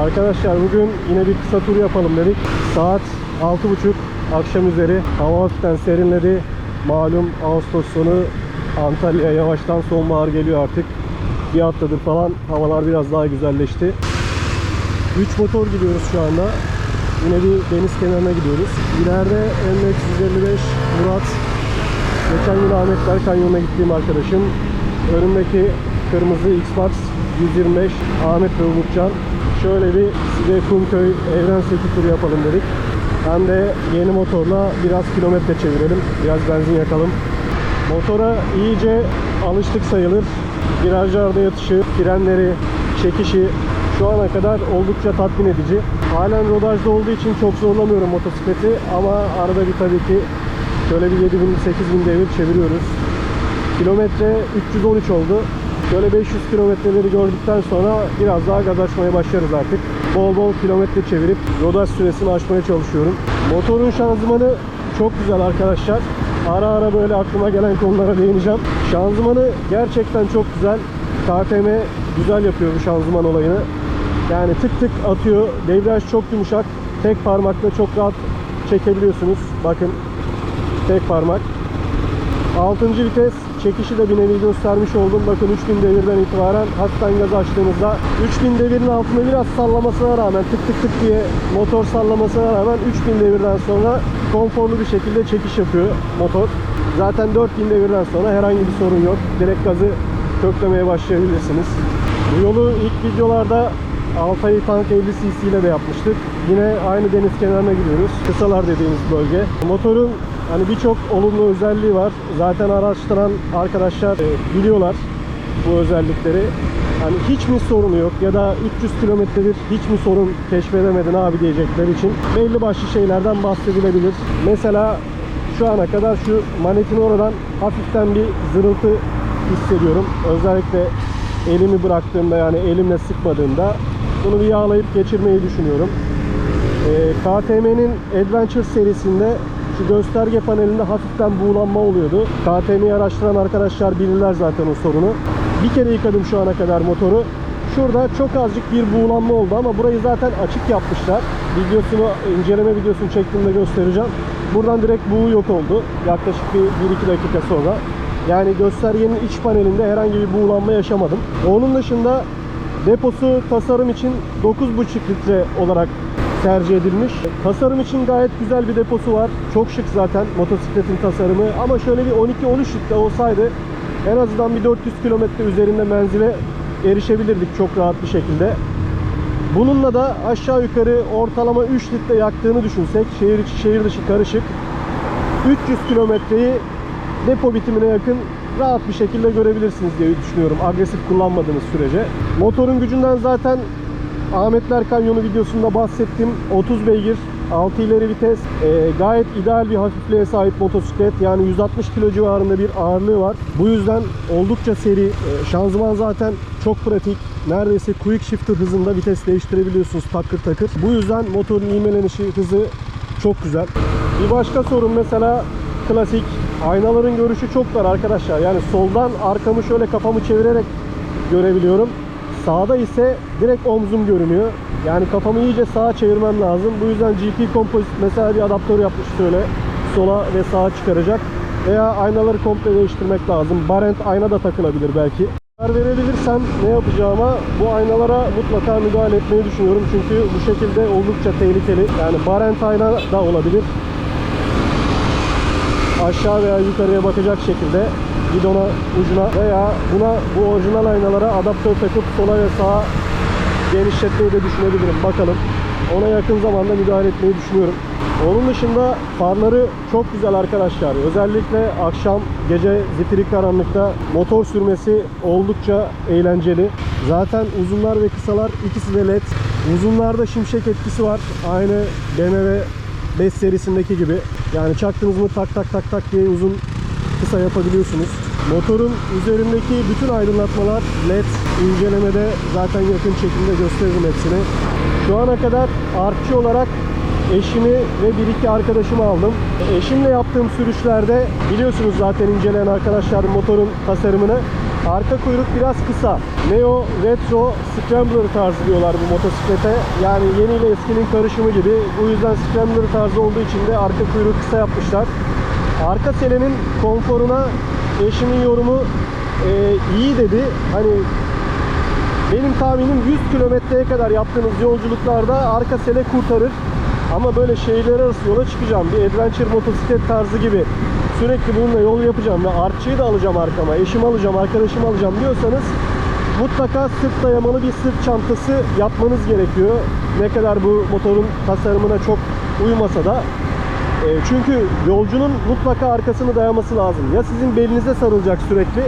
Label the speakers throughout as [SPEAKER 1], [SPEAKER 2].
[SPEAKER 1] Arkadaşlar bugün yine bir kısa tur yapalım dedik. Saat 6.30 akşam üzeri. Hava hafiften serinledi. Malum Ağustos sonu Antalya yavaştan sonbahar geliyor artık. Bir haftadır falan havalar biraz daha güzelleşti. 3 motor gidiyoruz şu anda. Yine bir deniz kenarına gidiyoruz. İleride MX 155 Murat. Geçen gün Ahmetler Kanyonu'na gittiğim arkadaşım. Önümdeki kırmızı X-Max 125 Ahmet ve Umutcan. Şöyle bir size Kumköy Evren Seti turu yapalım dedik. Hem de yeni motorla biraz kilometre çevirelim. Biraz benzin yakalım. Motora iyice alıştık sayılır. Virajlarda yatışı, frenleri, çekişi şu ana kadar oldukça tatmin edici. Halen rodajda olduğu için çok zorlamıyorum motosikleti ama arada bir tabii ki şöyle bir 7000 8000 devir çeviriyoruz. Kilometre 313 oldu. Şöyle 500 kilometreleri gördükten sonra biraz daha gaz açmaya başlarız artık. Bol bol kilometre çevirip rodaj süresini aşmaya çalışıyorum. Motorun şanzımanı çok güzel arkadaşlar. Ara ara böyle aklıma gelen konulara değineceğim. Şanzımanı gerçekten çok güzel. KTM güzel yapıyor bu şanzıman olayını. Yani tık tık atıyor. Debriyaj çok yumuşak. Tek parmakla çok rahat çekebiliyorsunuz. Bakın tek parmak. 6. vites çekişi de bir nevi göstermiş oldum. Bakın 3000 devirden itibaren hafiften gaz açtığınızda 3000 devirin altında biraz sallamasına rağmen tık tık tık diye motor sallamasına rağmen 3000 devirden sonra konforlu bir şekilde çekiş yapıyor motor. Zaten 4000 devirden sonra herhangi bir sorun yok. Direkt gazı köklemeye başlayabilirsiniz. Bu yolu ilk videolarda Altay Tank 50 cc ile de yapmıştık. Yine aynı deniz kenarına gidiyoruz. Kısalar dediğimiz bölge. Motorun hani birçok olumlu özelliği var. Zaten araştıran arkadaşlar e, biliyorlar bu özellikleri. Hani hiç mi sorunu yok ya da 300 kilometredir hiç mi sorun keşfedemedin abi diyecekler için belli başlı şeylerden bahsedilebilir. Mesela şu ana kadar şu manetin oradan hafiften bir zırıltı hissediyorum. Özellikle elimi bıraktığımda yani elimle sıkmadığımda bunu bir yağlayıp geçirmeyi düşünüyorum. Ee, KTM'nin Adventure serisinde şu gösterge panelinde hafiften buğulanma oluyordu. KTM'yi araştıran arkadaşlar bilirler zaten o sorunu. Bir kere yıkadım şu ana kadar motoru. Şurada çok azıcık bir buğulanma oldu ama burayı zaten açık yapmışlar. Videosunu, inceleme videosunu çektiğimde göstereceğim. Buradan direkt buğu yok oldu. Yaklaşık bir 1-2 dakika sonra. Yani göstergenin iç panelinde herhangi bir buğulanma yaşamadım. Onun dışında deposu tasarım için 9,5 litre olarak tercih edilmiş. Tasarım için gayet güzel bir deposu var. Çok şık zaten motosikletin tasarımı. Ama şöyle bir 12-13 litre olsaydı en azından bir 400 kilometre üzerinde menzile erişebilirdik çok rahat bir şekilde. Bununla da aşağı yukarı ortalama 3 litre yaktığını düşünsek şehir içi şehir dışı karışık 300 kilometreyi depo bitimine yakın rahat bir şekilde görebilirsiniz diye düşünüyorum agresif kullanmadığınız sürece. Motorun gücünden zaten Ahmetler Kanyonu videosunda bahsettim. 30 beygir, 6 ileri vites. Ee, gayet ideal bir hafifliğe sahip motosiklet. Yani 160 kilo civarında bir ağırlığı var. Bu yüzden oldukça seri. Ee, şanzıman zaten çok pratik. Neredeyse quick shifter hızında vites değiştirebiliyorsunuz takır takır. Bu yüzden motorun ivmelenişi hızı çok güzel. Bir başka sorun mesela klasik aynaların görüşü çok dar arkadaşlar. Yani soldan arkamı şöyle kafamı çevirerek görebiliyorum. Sağda ise direkt omzum görünüyor. Yani kafamı iyice sağa çevirmem lazım. Bu yüzden GP Composite mesela bir adaptör yapmış şöyle sola ve sağa çıkaracak. Veya aynaları komple değiştirmek lazım. Barent ayna da takılabilir belki. Karar verebilirsem ne yapacağıma bu aynalara mutlaka müdahale etmeyi düşünüyorum. Çünkü bu şekilde oldukça tehlikeli. Yani Barent ayna da olabilir aşağı veya yukarıya bakacak şekilde gidona ucuna veya buna bu orijinal aynalara adaptör takıp sola ve sağa genişletmeyi de düşünebilirim. Bakalım. Ona yakın zamanda müdahale etmeyi düşünüyorum. Onun dışında farları çok güzel arkadaşlar. Özellikle akşam gece zifiri karanlıkta motor sürmesi oldukça eğlenceli. Zaten uzunlar ve kısalar ikisi de led. Uzunlarda şimşek etkisi var. Aynı BMW 5 serisindeki gibi. Yani çaktınız mı tak tak tak tak diye uzun kısa yapabiliyorsunuz. Motorun üzerindeki bütün aydınlatmalar LED incelemede zaten yakın çekimde gösteririm hepsini. Şu ana kadar artçı olarak eşimi ve bir iki arkadaşımı aldım. Eşimle yaptığım sürüşlerde biliyorsunuz zaten inceleyen arkadaşlar motorun tasarımını. Arka kuyruk biraz kısa. Neo Retro Scrambler tarzı diyorlar bu motosiklete. Yani yeni ile eskinin karışımı gibi. Bu yüzden Scrambler tarzı olduğu için de arka kuyruğu kısa yapmışlar. Arka selenin konforuna eşimin yorumu e, iyi dedi. Hani benim tahminim 100 kilometreye kadar yaptığınız yolculuklarda arka sele kurtarır. Ama böyle şehirler arası yola çıkacağım. Bir adventure motosiklet tarzı gibi sürekli bununla yol yapacağım ve artçıyı da alacağım arkama. Eşimi alacağım, arkadaşımı alacağım diyorsanız mutlaka sırt dayamalı bir sırt çantası yapmanız gerekiyor. Ne kadar bu motorun tasarımına çok uymasa da e, çünkü yolcunun mutlaka arkasını dayaması lazım. Ya sizin belinize sarılacak sürekli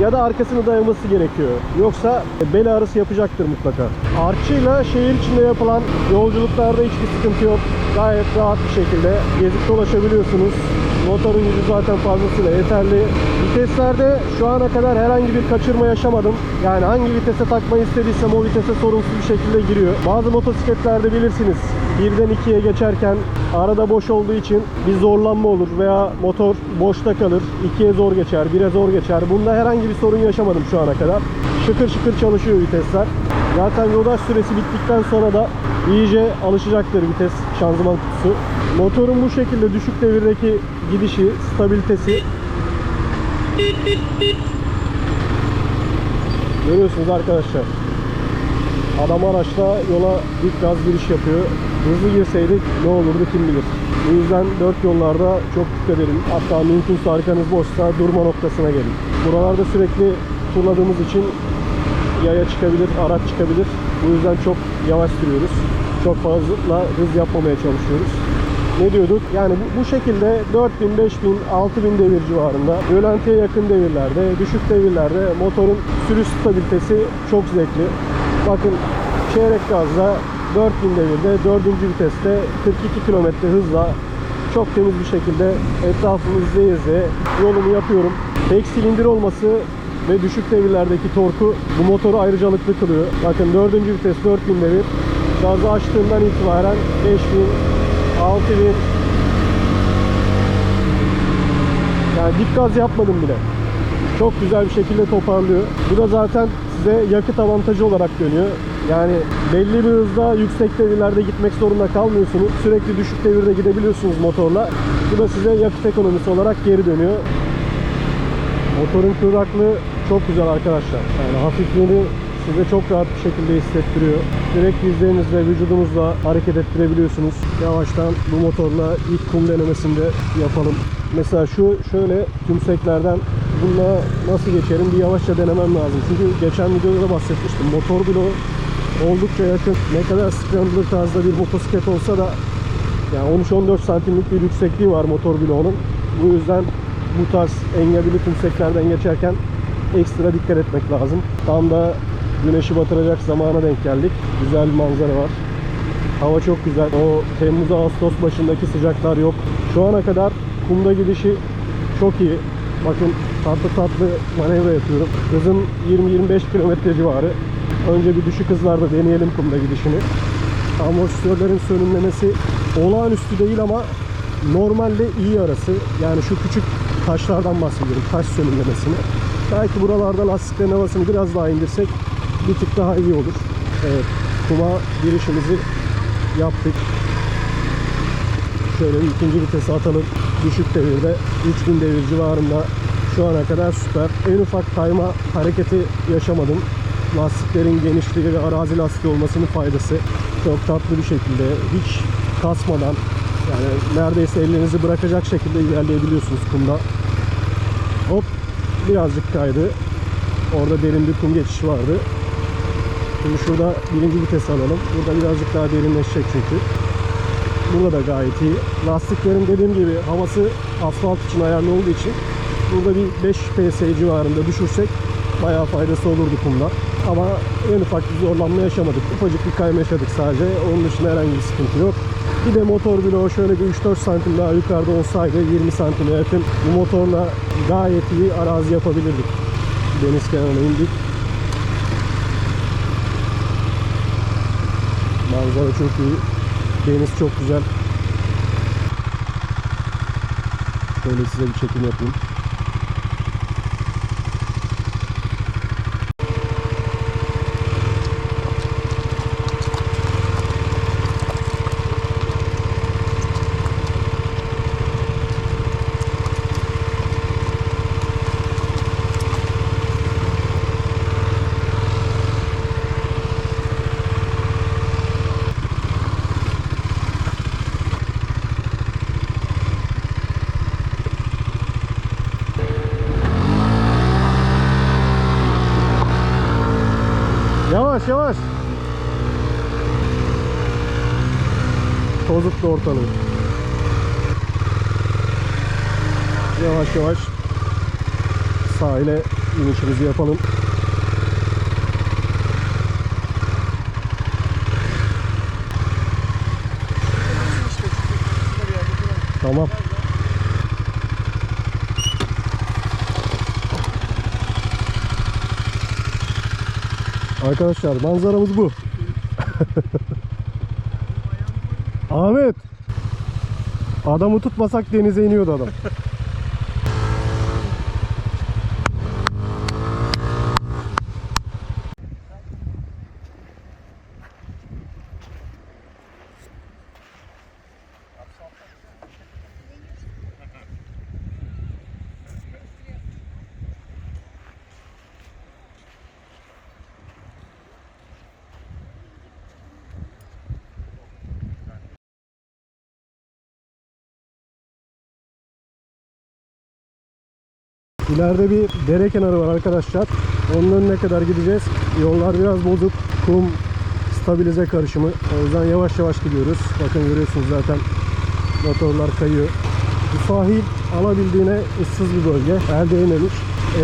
[SPEAKER 1] ya da arkasını dayaması gerekiyor. Yoksa bel ağrısı yapacaktır mutlaka. Artçıyla şehir içinde yapılan yolculuklarda hiçbir sıkıntı yok. Gayet rahat bir şekilde gezip dolaşabiliyorsunuz. Motorun gücü zaten fazlasıyla yeterli. Viteslerde şu ana kadar herhangi bir kaçırma yaşamadım. Yani hangi vitese takmayı istediysem o vitese sorunsuz bir şekilde giriyor. Bazı motosikletlerde bilirsiniz birden ikiye geçerken arada boş olduğu için bir zorlanma olur veya motor boşta kalır. ikiye zor geçer, bire zor geçer. Bunda herhangi bir sorun yaşamadım şu ana kadar. Şıkır şıkır çalışıyor vitesler. Zaten yoldaş süresi bittikten sonra da iyice alışacaktır vites şanzıman kutusu. Motorun bu şekilde düşük devirdeki gidişi, stabilitesi Görüyorsunuz arkadaşlar. Adam araçla yola ilk gaz giriş yapıyor. Hızlı girseydik ne olurdu kim bilir. Bu yüzden dört yollarda çok dikkat edin. Hatta mümkünse arkanız boşsa durma noktasına gelin. Buralarda sürekli turladığımız için yaya çıkabilir, araç çıkabilir. Bu yüzden çok yavaş sürüyoruz. Çok fazla hız yapmamaya çalışıyoruz. Ne diyorduk? Yani bu, bu şekilde 4000, 5000, 6000 devir civarında, rölantiye yakın devirlerde, düşük devirlerde motorun sürüş stabilitesi çok zevkli. Bakın çeyrek gazla 4000 devirde 4. viteste 42 km hızla çok temiz bir şekilde etrafımı izleye izleye yolumu yapıyorum. Tek silindir olması ve düşük devirlerdeki torku bu motoru ayrıcalıklı kılıyor. Bakın 4. vites 4000 devir. Gazı açtığımdan itibaren 5000, 6000 yani dip gaz yapmadım bile. Çok güzel bir şekilde toparlıyor. Bu da zaten size yakıt avantajı olarak dönüyor. Yani belli bir hızda yüksek devirlerde gitmek zorunda kalmıyorsunuz. Sürekli düşük devirde gidebiliyorsunuz motorla. Bu da size yakıt ekonomisi olarak geri dönüyor. Motorun kıvraklığı çok güzel arkadaşlar. Yani hafifliğini size çok rahat bir şekilde hissettiriyor. Direkt dizlerinizle, vücudunuzla hareket ettirebiliyorsunuz. Yavaştan bu motorla ilk kum denemesinde yapalım. Mesela şu şöyle tümseklerden bununla nasıl geçerim bir yavaşça denemem lazım. Çünkü geçen videoda da bahsetmiştim. Motor bloğu oldukça yakın. Ne kadar scrambler tarzda bir motosiklet olsa da yani 13-14 santimlik bir yüksekliği var motor bloğunun. Bu yüzden bu tarz engebeli tümseklerden geçerken ekstra dikkat etmek lazım. Tam da güneşi batıracak zamana denk geldik. Güzel bir manzara var. Hava çok güzel. O Temmuz Ağustos başındaki sıcaklar yok. Şu ana kadar kumda gidişi çok iyi. Bakın tatlı tatlı manevra yapıyorum. Hızım 20-25 km civarı. Önce bir düşük hızlarda deneyelim kumda gidişini. Amortisörlerin sönümlemesi olağanüstü değil ama normalde iyi arası. Yani şu küçük taşlardan bahsediyorum. Taş sönümlemesini. Belki buralarda lastiklerin havasını biraz daha indirsek bir tık daha iyi olur. Evet, kuma girişimizi yaptık. Şöyle ikinci vitesi atalım. Düşük devirde 3000 devir civarında şu ana kadar süper. En ufak kayma hareketi yaşamadım. Lastiklerin genişliği ve arazi lastiği olmasının faydası. Çok tatlı bir şekilde hiç kasmadan yani neredeyse ellerinizi bırakacak şekilde ilerleyebiliyorsunuz kumda. Hop birazcık kaydı. Orada derin bir kum geçişi vardı. Şimdi şurada birinci vites alalım. Burada birazcık daha derinleşecek çünkü. Burada da gayet iyi. Lastiklerin dediğim gibi havası asfalt için ayarlı olduğu için burada bir 5 PS civarında düşürsek bayağı faydası olurdu kumda. Ama en ufak bir zorlanma yaşamadık. Ufacık bir kayma yaşadık sadece. Onun dışında herhangi bir sıkıntı yok. Bir de motor bloğu şöyle bir 3-4 santim daha yukarıda olsaydı 20 santime yakın bu motorla gayet iyi arazi yapabilirdik. Deniz kenarına indik. Manzara çok iyi. Deniz çok güzel. Şöyle size bir çekim yapayım. Yavaş yavaş. Tozutlu ortalığı. Yavaş yavaş sahile inişimizi yapalım. Tamam. Arkadaşlar manzaramız bu. Ahmet. Adamı tutmasak denize iniyordu adam. İleride bir dere kenarı var arkadaşlar. Onun önüne kadar gideceğiz. Yollar biraz bozuk. Kum, stabilize karışımı. O yüzden yavaş yavaş gidiyoruz. Bakın görüyorsunuz zaten motorlar kayıyor. Bu sahil alabildiğine ıssız bir bölge. El değmemiş.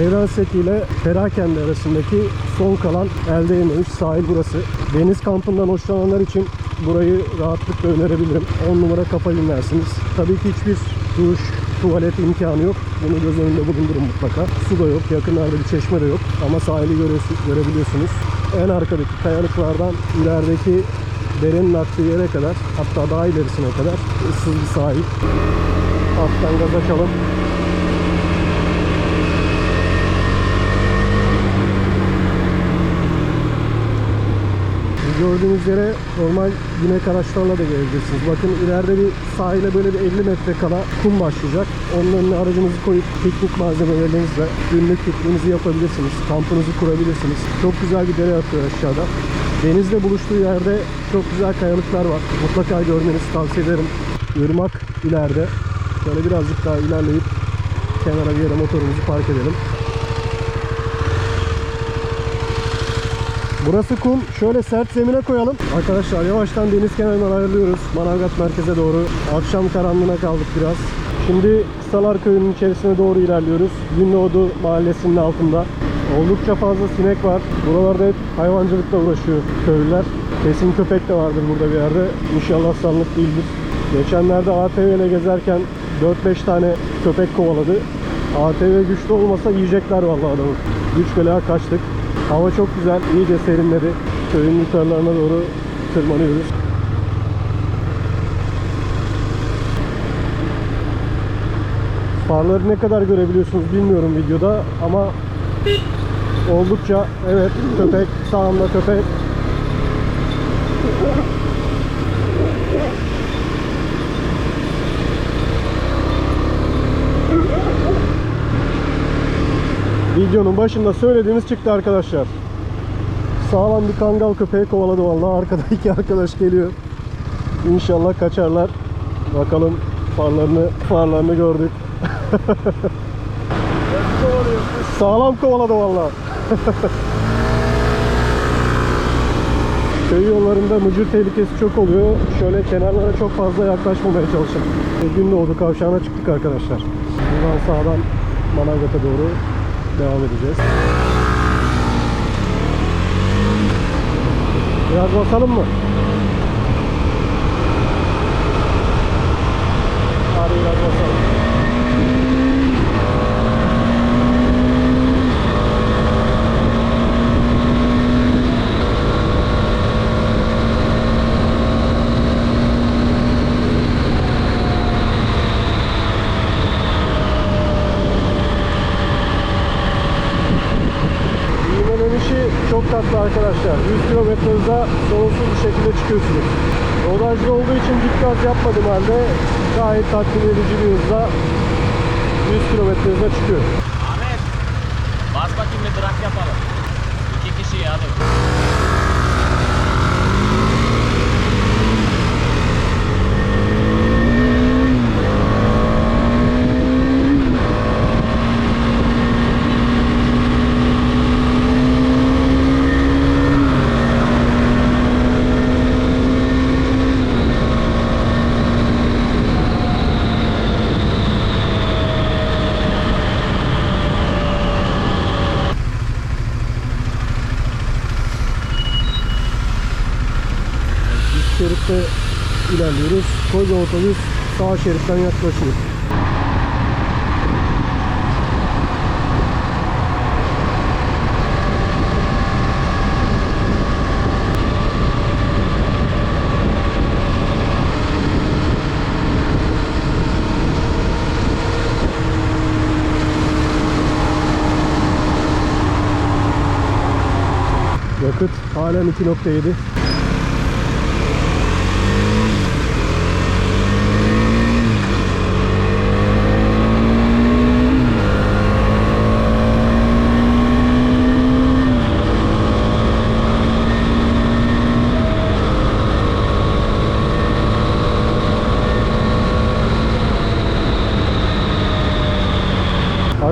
[SPEAKER 1] Evrenseki ile Perakende arasındaki son kalan el değmemiş sahil burası. Deniz kampından hoşlananlar için burayı rahatlıkla önerebilirim. 10 numara kafa dinlersiniz. Tabii ki hiçbir duş, tuvalet imkanı yok. Bunu göz önünde bulundurun mutlaka. Su da yok, yakınlarda bir çeşme de yok. Ama sahili görebiliyorsunuz. En arkadaki kayalıklardan ilerideki derenin aktığı yere kadar, hatta daha ilerisine kadar ıssız bir sahil. Hafiften gaz açalım. Gördüğünüz yere normal binek araçlarla da gelebilirsiniz. Bakın ileride bir sahile böyle bir 50 metre kala kum başlayacak. Onun önüne aracınızı koyup piknik malzemelerinizle günlük pikniğinizi yapabilirsiniz. Kampınızı kurabilirsiniz. Çok güzel bir dere akıyor aşağıda. Denizle buluştuğu yerde çok güzel kayalıklar var. Mutlaka görmenizi tavsiye ederim. Irmak ileride. Şöyle birazcık daha ilerleyip kenara bir yere motorumuzu park edelim. Burası kum. Şöyle sert zemine koyalım. Arkadaşlar yavaştan deniz kenarından ayrılıyoruz. Manavgat merkeze doğru. Akşam karanlığına kaldık biraz. Şimdi Kısalar Köyü'nün içerisine doğru ilerliyoruz. Gündoğdu mahallesinin altında. Oldukça fazla sinek var. Buralarda hep hayvancılıkla uğraşıyor köylüler. Kesin köpek de vardır burada bir yerde. İnşallah sanlık değildir. Geçenlerde ATV ile gezerken 4-5 tane köpek kovaladı. ATV güçlü olmasa yiyecekler vallahi adamı. Güç bela kaçtık. Hava çok güzel, iyice serinledi. Köyün yukarılarına doğru tırmanıyoruz. Farları ne kadar görebiliyorsunuz bilmiyorum videoda ama oldukça evet köpek sağımda köpek Videonun başında söylediğimiz çıktı arkadaşlar. Sağlam bir kangal köpeği kovaladı vallahi. Arkada iki arkadaş geliyor. İnşallah kaçarlar. Bakalım farlarını farlarını gördük. Sağlam kovaladı vallahi. Köy yollarında mıcır tehlikesi çok oluyor. Şöyle kenarlara çok fazla yaklaşmamaya çalışın. Gün doğdu kavşağına çıktık arkadaşlar. Buradan sağdan Manavgat'a doğru devam edeceğiz. Biraz basalım mı? Hadi biraz basalım. İğnelenişi çok tatlı arkadaşlar. 100 km hızda sorunsuz bir şekilde çıkıyorsunuz. Rodajlı olduğu için dik gaz yapmadım halde gayet tatmin edici bir hızla 100 km hızda çıkıyor.
[SPEAKER 2] Ahmet, bas bakayım bir drag yapalım. İki kişi
[SPEAKER 1] şeritte ilerliyoruz. Koca otobüs sağ şeritten yaklaşıyor. Yakıt halen 2.7.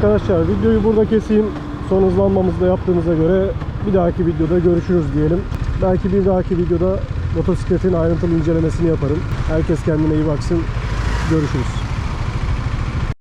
[SPEAKER 1] Arkadaşlar videoyu burada keseyim. Son hızlanmamızı da yaptığımıza göre bir dahaki videoda görüşürüz diyelim. Belki bir dahaki videoda motosikletin ayrıntılı incelemesini yaparım. Herkes kendine iyi baksın. Görüşürüz.